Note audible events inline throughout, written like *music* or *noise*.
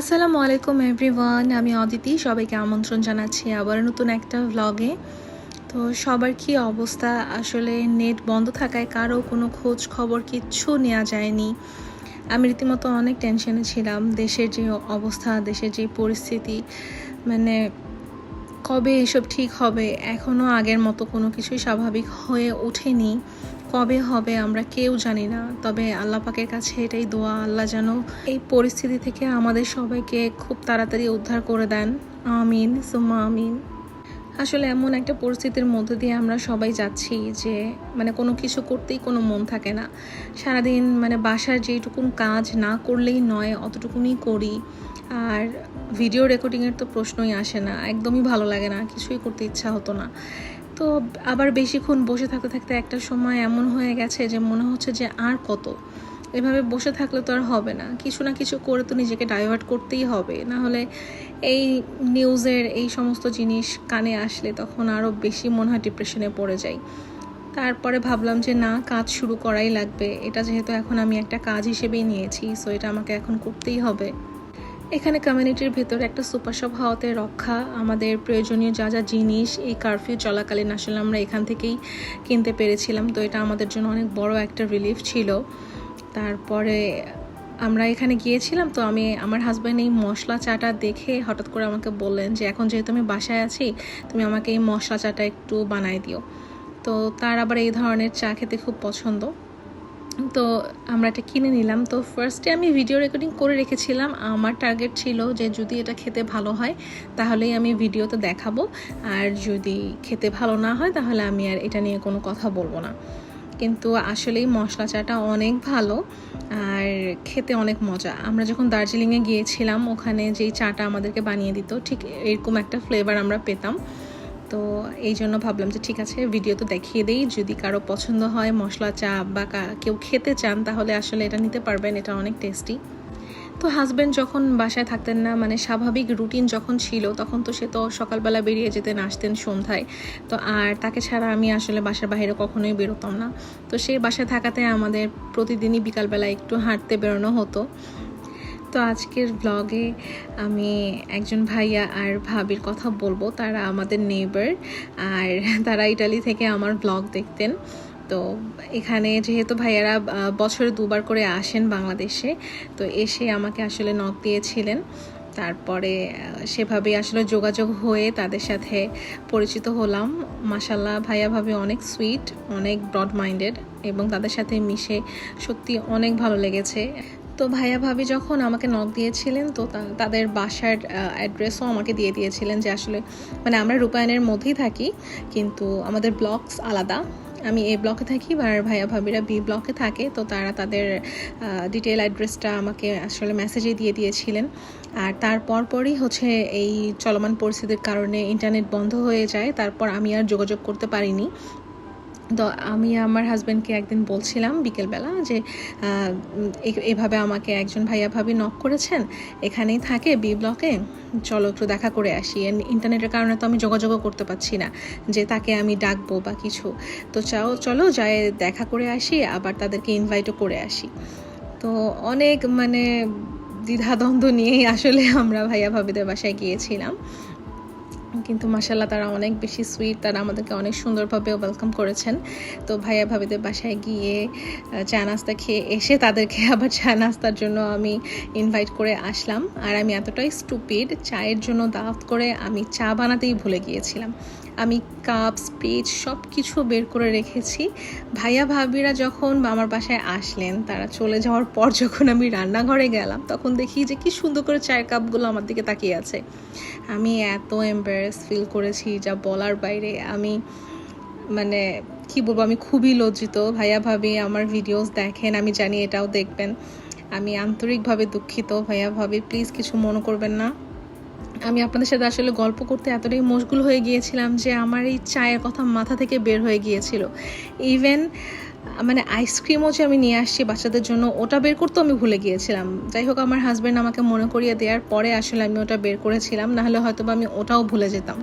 আসসালামু আলাইকুম এভরিওয়ান আমি অদিতি, সবাইকে আমন্ত্রণ জানাচ্ছি আবার নতুন একটা ভ্লগে তো সবার কি অবস্থা? আসলে নেট বন্ধ থাকায় কারও কোনো খোঁজ খবর কিচ্ছু নেওয়া যায়নি। আমি রীতিমতো অনেক টেনশনে ছিলাম। দেশের যে অবস্থা, দেশের যে পরিস্থিতি মানে কবে এসব ঠিক হবে? এখনও আগের মতো কোনো কিছুই স্বাভাবিক হয়ে ওঠেনি। কবে হবে আমরা কেউ জানি না। তবে আল্লাহ পাকের কাছে এটাই দোয়া, আল্লাহ যেন এই পরিস্থিতি থেকে আমাদের সবাইকে খুব তাড়াতাড়ি উদ্ধার করে দেন। আমিন, সুম্মা আমিন। আসলে এমন একটা পরিস্থিতির মধ্যে দিয়ে আমরা সবাই যাচ্ছি যে মানে কোনো কিছু করতেই কোনো মন থাকে না। সারাদিন মানে বাসার যেইটুকুন কাজ না করলেই নয় অতটুকুনি করি। আর ভিডিও রেকর্ডিংয়ের তো প্রশ্নই আসে না, একদমই ভালো লাগে না, কিছুই করতে ইচ্ছা হতো না। তো আবার বেশিক্ষণ বসে থাকতে থাকতে একটা সময় এমন হয়ে গেছে যে মনে হচ্ছে যে আর কত। এভাবে বসে থাকলে তো আর হবে না, কিছু না কিছু করে তো নিজেকে ডাইভার্ট করতেই হবে। না হলে এই নিউজের এই সমস্ত জিনিস কানে আসলে তখন আরও বেশি মনে হয় ডিপ্রেশনে পড়ে যাই। তারপরে ভাবলাম যে না, কাজ শুরু করাই লাগবে। এটা যেহেতু এখন আমি একটা কাজ হিসেবেই নিয়েছি সো এটা আমাকে এখন করতেই হবে। এখানে কমিউনিটির ভেতরে একটা সুপার শপ হওয়াতে রক্ষা, আমাদের প্রয়োজনীয় যা যা জিনিস এই কারফিউ চলাকালীন আসলে আমরা এখান থেকেই কিনতে পেরেছিলাম। তো এটা আমাদের জন্য অনেক বড় একটা রিলিফ ছিল। তারপরে আমরা এখানে গিয়েছিলাম, তো আমি, আমার হাজব্যান্ড এই মশলা চাটা দেখে হঠাৎ করে আমাকে বললেন যে, এখন যেহেতু আমি বাসায় আছি, তুমি আমাকে এই মশলা চাটা একটু বানাই দিও। তো তার আবার এই ধরনের চা খেতে খুব পছন্দ। তো আমরা এটা কিনে নিলাম। তো ফার্স্টে আমি ভিডিও রেকর্ডিং করে রেখেছিলাম। আমার টার্গেট ছিল যে যদি এটা খেতে ভালো হয়, তাহলেই আমি ভিডিওতে দেখাবো। আর যদি খেতে ভালো না হয়, তাহলে আমি আর এটা নিয়ে কোনো কথা বলব না। কিন্তু আসলেই মশলা চাটা অনেক ভালো আর খেতে অনেক মজা। আমরা যখন দার্জিলিংয়ে গিয়েছিলাম, ওখানে যেই চাটা আমাদেরকে বানিয়ে দিত, ঠিক এরকম একটা ফ্লেভার আমরা পেতাম। তো এই জন্য ভাবলাম যে ঠিক আছে ভিডিও তো দেখিয়ে দেই। যদি কারও পছন্দ হয় মশলা চা বা কেউ খেতে চান, তাহলে আসলে এটা নিতে পারবেন, এটা অনেক টেস্টি তো হাজব্যান্ড যখন বাসায় থাকতেন না মানে স্বাভাবিক রুটিন যখন ছিল, তখন তো সে তো সকালবেলা বেরিয়ে যেতেন, আসতেন সন্ধ্যায়। তো আর তাকে ছাড়া আমি আসলে বাসার বাইরে কখনোই বেরোতাম না। তো সে বাসায় থাকাতে আমাদের প্রতিদিনই বিকালবেলা একটু হাঁটতে বেরোনো হতো। তো আজকের ব্লগে আমি একজন ভাইয়া আর ভাবির কথা বলব। তারা আমাদের নেইবার আর তারা ইটালি থেকে আমার ব্লগ দেখতেন। তো এখানে যেহেতু ভাইয়ারা বছরে দুবার করে আসেন বাংলাদেশে, তো এসে আমাকে আসলে নখ দিয়েছিলেন। তারপরে সেভাবে আসলে যোগাযোগ হয়ে তাদের সাথে পরিচিত হলাম। মাসাল্লাহ ভাইয়া ভাবি অনেক সুইট অনেক ব্রড মাইন্ডেড এবং তাদের সাথে মিশে সত্যি অনেক ভালো লেগেছে। তো ভাইয়া ভাবি যখন আমাকে নক দিয়েছিলেন, তো তাদের বাসার অ্যাড্রেসও আমাকে দিয়ে দিয়েছিলেন যে আসলে মানে আমরা রূপায়ণের মধ্যেই থাকি, কিন্তু আমাদের ব্লকস আলাদা। আমি এ ব্লকে থাকি আর ভাইয়া ভাবিরা বি ব্লকে থাকে, তো তারা তাদের ডিটেল অ্যাড্রেসটা আমাকে আসলে মেসেজে দিয়ে দিয়েছিলেন। আর তারপর পরই হচ্ছে এই চলমান পরিস্থিতির কারণে ইন্টারনেট বন্ধ হয়ে যায়, তারপর আমি আর যোগাযোগ করতে পারিনি। আমি আমার হাজব্যান্ডকে একদিন বলছিলাম বিকেলবেলা যে এভাবে আমাকে একজন ভাইয়া ভাবি নক করেছেন, এখানেই থাকে বি ব্লকে চলো একটু দেখা করে আসি। ইন্টারনেটের কারণে তো আমি যোগাযোগও করতে পারছি না, যে তাকে আমি ডাকবো বা কিছু। তো চাও, চলো যাই, দেখা করে আসি, আবার তাদেরকে ইনভাইটও করে আসি। তো অনেক মানে দ্বিধাদ্বন্দ্ব নিয়েই আসলে আমরা ভাইয়া ভাবিদের বাসায় গিয়েছিলাম। কিন্তু মাসাল্লাহ তারা অনেক বেশি সুইট তারা আমাদেরকে অনেক সুন্দরভাবে ওয়েলকাম করেছেন। তো ভাইয়া ভাবিদের বাসায় গিয়ে চা নাস্তা খেয়ে এসে তাদেরকে *laughs* আবার চা নাস্তার জন্য আমি ইনভাইট করে আসলাম। আর আমি এতটাই স্টুপিড চায়ের জন্য দাওয়াত করে আমি চা বানাতেই ভুলে গিয়েছিলাম। আমি কাপ স্পিচ সব কিছু বের করে রেখেছি। ভাইয়া, ভাবিরা যখন আমার বাসায় আসলেন, তারা চলে যাওয়ার পর যখন আমি রান্নাঘরে গেলাম, তখন দেখি যে কি সুন্দর করে চায়ের কাপগুলো আমার দিকে তাকিয়ে আছে। আমি এত এম্বারেস ফিল করেছি, যা বলার বাইরে। আমি মানে কি বলব, আমি খুবই লজ্জিত। ভাইয়া, ভাবি, আমার ভিডিওস দেখেন, আমি জানি এটাও দেখবেন। আমি আন্তরিকভাবে দুঃখিত। ভাইয়া, ভাবি প্লিজ কিছু মনে করবেন না। আমি আপনাদের সাথে আসলে গল্প করতে এতটাই মশগুল হয়ে গিয়েছিলাম যে আমার এই চায়ের কথা মাথা থেকে বের হয়ে গিয়েছিল। ইভেন মানে আইসক্রিমও যে আমি নিয়ে আসছি বাচ্চাদের জন্য, ওটা বের করতেও আমি ভুলে গিয়েছিলাম। যাই হোক, আমার হাজব্যান্ড আমাকে মনে করিয়ে দেওয়ার পরে আসলে আমি ওটা বের করেছিলাম, নাহলে হয়তো বা আমি ওটাও ভুলে যেতাম।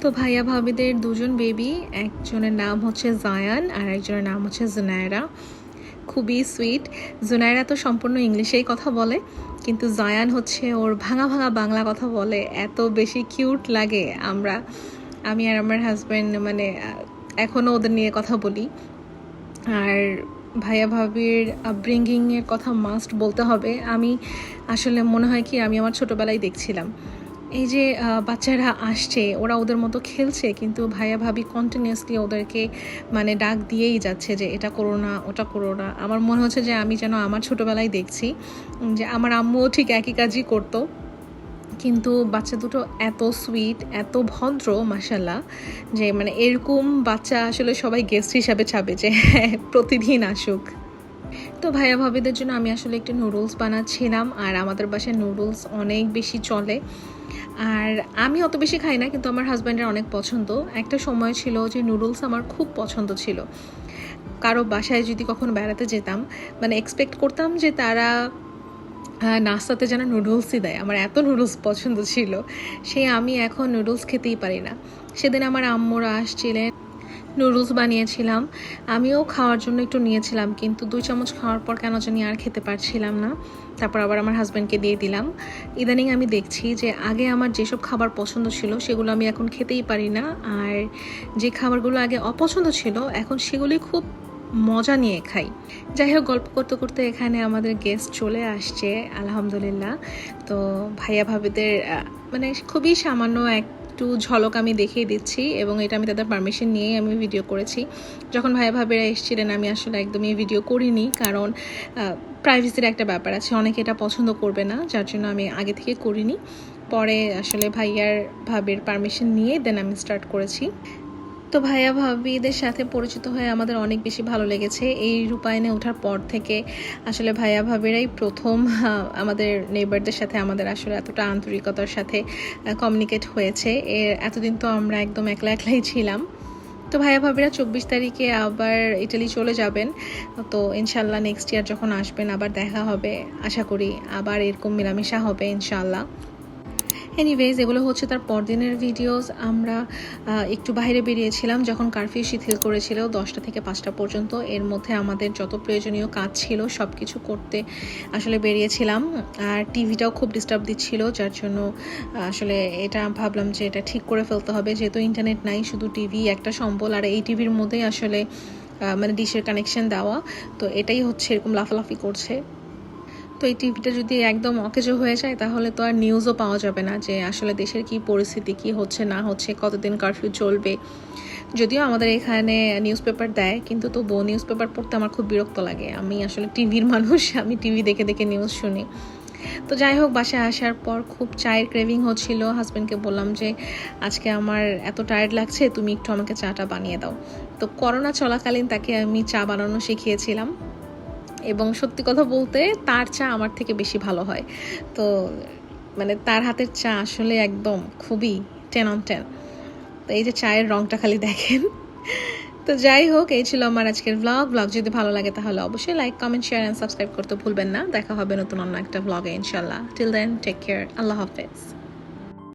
তো ভাইয়া ভাবিদের দুজন বেবি একজনের নাম হচ্ছে জায়ান আর একজনের নাম হচ্ছে জুনায়রা খুবই সুইট জুনাইরা তো সম্পূর্ণ ইংলিশেই কথা বলে, কিন্তু জায়ান হচ্ছে ওর ভাঙা ভাঙা বাংলা কথা বলে। এত বেশি কিউট লাগে আমরা। আমি আর আমার হাজব্যান্ড মানে এখনও ওদের নিয়ে কথা বলি। আর ভাইয়া ভাবির আপব্রিঙ্গিংয়ের কথা মাস্ট বলতে হবে। আমি আসলে মনে হয় কি, আমি আমার ছোটোবেলায় দেখছিলাম। এই যে বাচ্চারা আসছে, ওরা ওদের মতো খেলছে, কিন্তু ভাইয়া ভাবি কন্টিনিউয়াসলি ওদেরকে মানে ডাক দিয়েই যাচ্ছে যে, এটা করো না, ওটা করো না। আমার মনে হচ্ছে যে, আমি যেন আমার ছোটোবেলায় দেখছি যে, আমার আম্মুও ঠিক একই কাজই করতো। কিন্তু বাচ্চা দুটো এত সুইট এত ভদ্র মাসাল্লাহ যে মানে এরকম বাচ্চা আসলে সবাই গেস্ট হিসাবে চাবে যে, *laughs* প্রতিদিন আসুক। তো ভাইয়া ভাবিদের জন্য আমি আসলে একটি নুডলস বানাচ্ছিলাম, আর আমাদের বাসায় নুডলস অনেক বেশি চলে। আর আমি অত বেশি খাই না, কিন্তু আমার হাজব্যান্ডের অনেক পছন্দ। একটা সময় ছিল যে নুডলস আমার খুব পছন্দ ছিল। কারও বাসায় যদি কখনো বেড়াতে যেতাম মানে এক্সপেক্ট করতাম যে তারা নাস্তাতে যেন নুডলসই দেয়। আমার এত নুডলস পছন্দ ছিল সেই আমি এখন নুডলস খেতেই পারি না। সেদিন আমার আম্মুরা আসছিলেন। নুডলস বানিয়েছিলাম। আমিও খাওয়ার জন্য একটু নিয়েছিলাম, কিন্তু দুই চামচ খাওয়ার পর কেন জানি আর খেতে পারছিলাম না। তারপর আবার আমার হাজব্যান্ডকে দিয়ে দিলাম। ইদানিং আমি দেখছি যে আগে আমার যেসব খাবার পছন্দ ছিল, সেগুলো আমি এখন খেতেই পারি না। আর যে খাবারগুলো আগে অপছন্দ ছিল, এখন সেগুলি খুব মজা নিয়ে খাই। যাই হোক, গল্প করতে করতে এখানে আমাদের গেস্ট চলে আসছে, আলহামদুলিল্লাহ। তো ভাইয়া ভাবিদের মানে খুবই সামান্য একটু ঝলক আমি দেখিয়ে দিচ্ছি এবং এটা আমি তাদের পারমিশন নিয়েই আমি ভিডিও করেছি। যখন ভাইয়া ভাবেরা এসেছিলেন, আমি আসলে একদমই ভিডিও করিনি কারণ প্রাইভেসির একটা ব্যাপার আছে। অনেকে এটা পছন্দ করবে না, যার জন্য আমি আগে থেকে করিনি। পরে আসলে ভাইয়ার ভাবের পারমিশন নিয়ে দেন আমি স্টার্ট করেছি। তো ভাইয়া, ভাবিদের সাথে পরিচিত হয়ে আমাদের অনেক বেশি ভালো লেগেছে। এই রূপায়ণে ওঠার পর থেকে আসলে ভাইয়া, ভাবিরাই প্রথম আমাদের নেবারদের সাথে আমাদের আসলে এতটা আন্তরিকতার সাথে কমিউনিকেট হয়েছে। এর এতদিন তো আমরা একদম একলা একলাই ছিলাম। তো ভাইয়া, ভাবিরা চব্বিশ তারিখে আবার ইটালি চলে যাবেন। তো ইনশাল্লাহ নেক্সট ইয়ার যখন আসবেন আবার দেখা হবে। আশা করি আবার এরকম মেলামেশা হবে ইনশাল্লাহ এনিওয়েজ এগুলো হচ্ছে তার পরদিনের ভিডিওস আমরা একটু বাইরে বেরিয়েছিলাম যখন কারফিউ শিথিল করেছিল দশটা থেকে পাঁচটা পর্যন্ত। এর মধ্যে আমাদের যত প্রয়োজনীয় কাজ ছিল সব কিছু করতে আসলে বেরিয়েছিলাম। আর টিভিটাও খুব ডিস্টার্ব দিচ্ছিল, যার জন্য, আসলে এটা ভাবলাম যে এটা ঠিক করে ফেলতে হবে। যেহেতু ইন্টারনেট নাই, শুধু টিভি একটা সম্বল। আর এই টিভির মধ্যেই আসলে মানে ডিশের কানেকশন দেওয়া। তো এটাই হচ্ছে এরকম লাফালাফি করছে। তো এই টিভিটা যদি একদম অকেজো হয়ে যায়, তাহলে তো আর নিউজও পাওয়া যাবে না যে আসলে দেশের কি পরিস্থিতি, কি হচ্ছে, না হচ্ছে, কতদিন কারফিউ চলবে। যদিও আমাদের এখানে নিউজ পেপার দেয়, কিন্তু তবুও নিউজ পেপার পড়তে আমার খুব বিরক্ত লাগে। আমি আসলে টিভির মানুষ, আমি টিভি দেখে দেখে নিউজ শুনি। তো যাই হোক, বাসায় আসার পর খুব চায়ের ক্রেভিং হচ্ছিল। হাজব্যান্ডকে বললাম যে, আজকে আমার এত টায়ার্ড লাগছে, তুমি একটু আমাকে চাটা বানিয়ে দাও। তো করোনা চলাকালীন তাকে আমি চা বানানো শিখিয়েছিলাম। এবং সত্যি কথা বলতে তার চা আমার থেকে বেশি ভালো হয়। তো মানে তার হাতের চা আসলে একদম খুবই টেন অন টেন তো এই যে চায়ের রংটা খালি দেখেন। তো যাই হোক, এই ছিল আমার আজকের ব্লগ ব্লগ যদি ভালো লাগে তাহলে অবশ্যই like comment share and subscribe করতে ভুলবেন না। দেখা হবে নতুন অন্য একটা ব্লগে ইনশাল্লাহ টিল দেন টেক কেয়ার আল্লাহ হাফেজ।